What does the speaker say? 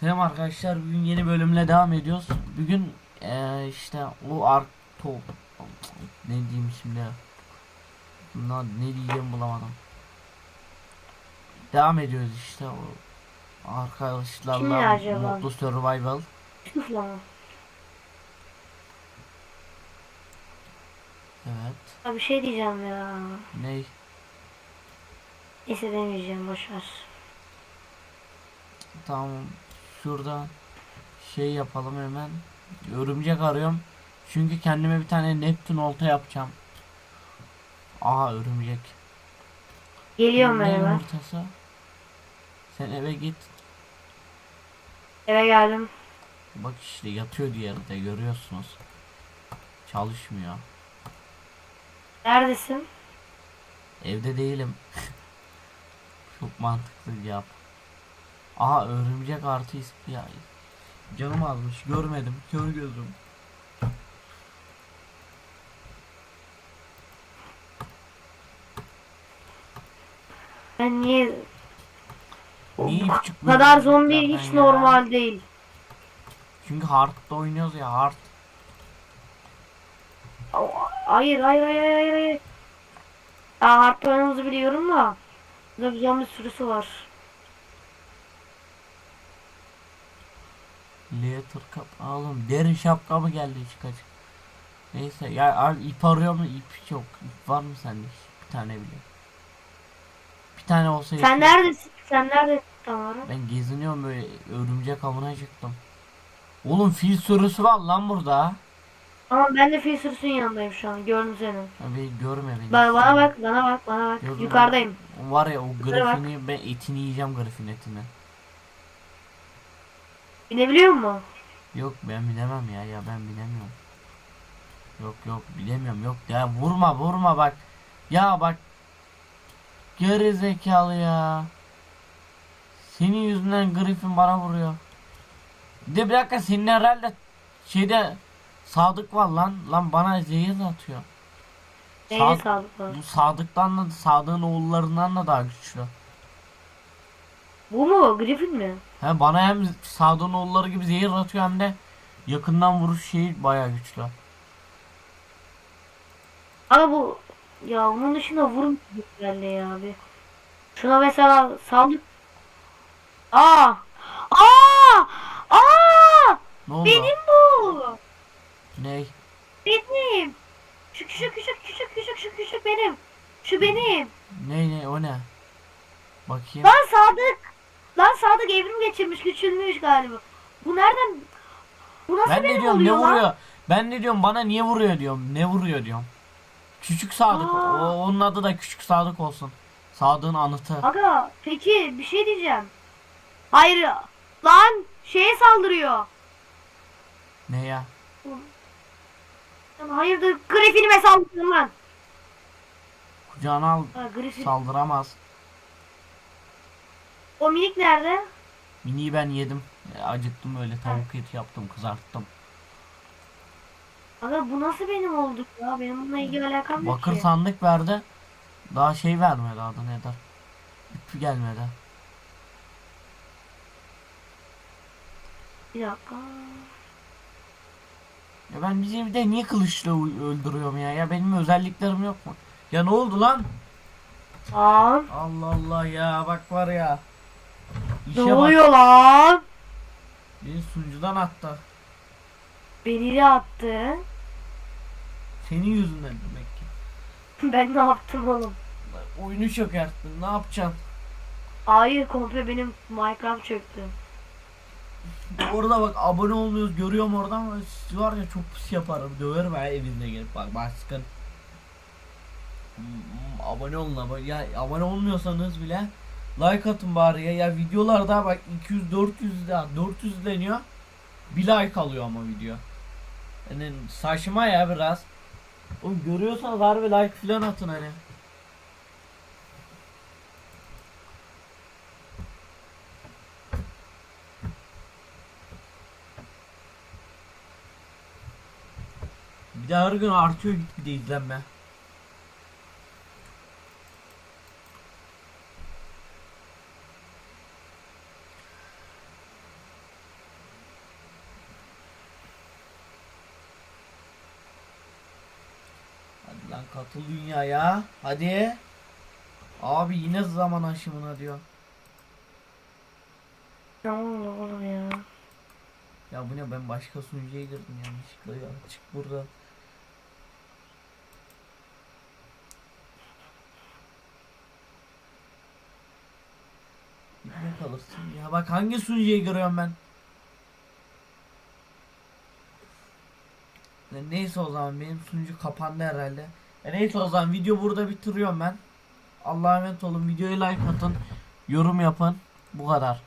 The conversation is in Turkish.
Selam arkadaşlar bugün yeni bölümle devam ediyoruz. Bugün eee, işte o ark top ne diyeyim şimdi Na, ne diyeceğim bulamadım. Devam ediyoruz işte o arkadaşlarla mutlu survival. Evet. Abi şey diyeceğim ya. Ne? Neyse demeyeceğim boşver. Tamam. Şurada şey yapalım hemen. Örümcek arıyorum. Çünkü kendime bir tane Neptün olta yapacağım. Aha örümcek. Geliyorum ben eve. yumurtası? Sen eve git. Eve geldim. Bak işte yatıyor diğeri de görüyorsunuz. Çalışmıyor. Neredesin? Evde değilim. Çok mantıklı yap. Aha örümcek artı ispi ya. Canım azmış görmedim. Kör gözüm. Ben niye... Niye Bu küçük kadar böyle zombi hiç ya? normal değil. Çünkü Hard'da oynuyoruz ya Hard. Hayır hayır hayır hayır hayır. Ya hard oynadığımızı biliyorum da. Burada bir zombi sürüsü var. Leather kap oğlum derin şapka mı geldi çıkacak. Neyse ya al ip arıyor mu ip yok. İp var mı sende? Bir tane bile. Bir tane olsa Sen yeter. neredesin? Sen neredesin tam olarak? Ben geziniyorum böyle örümcek avına çıktım. Oğlum fil sürüsü var lan burada. Ama ben de fil sürüsünün yanındayım şu an. Gördüm seni. Abi görme beni. Bak bana bak bana bak bana bak. Yok, Yukarıdayım. Var ya o grifini ben etini yiyeceğim grifin etini. Binebiliyor musun? Yok ben bilemem ya ya ben bilemiyorum. Yok yok bilemiyorum yok ya vurma vurma bak. Ya bak. Geri zekalı ya. Senin yüzünden Griffin bana vuruyor. Bir de bir dakika senin herhalde şeyde Sadık var lan. Lan bana zehir atıyor. Neyine Sağ- sağlık var. Bu Sadık'tan da Sadık'ın oğullarından da daha güçlü. Bu mu? Griffin mi? He bana hem Sadık'ın oğulları gibi zehir atıyor hem de yakından vuruş şeyi bayağı güçlü. Ama bu ya onun dışında vurum güzelliği ya abi. Şuna mesela saldık. Aa! Aa! Aa! Ne oldu? Benim bu. Ney? Benim. Şu küçük küçük küçük küçük şu küçük benim. Şu benim. Ney ne o ne? Bakayım. Lan Sadık. Lan Sadık evrim geçirmiş küçülmüş galiba. Bu nereden? Bu nasıl Ben ne diyorum ne oluyor lan? vuruyor? Ben ne diyorum bana niye vuruyor diyorum. Ne vuruyor diyorum. Küçük Sadık. Aa. O, onun adı da Küçük Sadık olsun. Sadık'ın anıtı. Aga peki bir şey diyeceğim. Hayır lan şeye saldırıyor. Ne ya? Hayırdır Griffin'ime saldırdın lan. Kucağına al Ha, Griffin. saldıramaz. O minik nerede? Mini'yi ben yedim. E, Acıktım öyle tavuk eti yaptım kızarttım. Aga bu nasıl benim oldu ya? Benim bununla ilgili alakam yok Bakır ki. sandık verdi. Daha şey vermedi adı ne der. İp gelmedi. Bir dakika. Ya ben bizi evde niye kılıçla u- öldürüyorum ya? Ya benim özelliklerim yok mu? Ya ne oldu lan? Aa, Allah Allah ya bak var ya. İşe ne bak. oluyor lan? Beni sunucudan attı. Beni de attı. Senin yüzünden demek ki. ben ne yaptım oğlum? Oyunu çökerttin. Ne yapacaksın? Hayır komple benim Minecraft çöktü. Orada bak abone olmuyoruz görüyorum oradan ama siz var ya çok pis yaparım. Döverim ha evinize gelip bak başkan. Hmm, Abone olun abone. Ya abone olmuyorsanız bile like atın bari ya. Ya videolarda bak 200 400 daha 400 izleniyor. Bir like alıyor ama video. Yani saçma ya biraz. Oğlum görüyorsanız harbi like falan atın hani. Bir de her gün artıyor git bir izlenme. Katıl dünyaya. Hadi. Abi yine zaman aşımına diyor. Oğlum ya? Ya bu ne ben başka sunucuya girdim yanlışlıkla ya. Çık burada. Ne kalırsın ya bak hangi sunucuya giriyorum ben. Ne- Neyse o zaman benim sunucu kapandı herhalde. E neyse o zaman video burada bitiriyorum ben. Allah'a emanet olun. Videoya like atın. Yorum yapın. Bu kadar.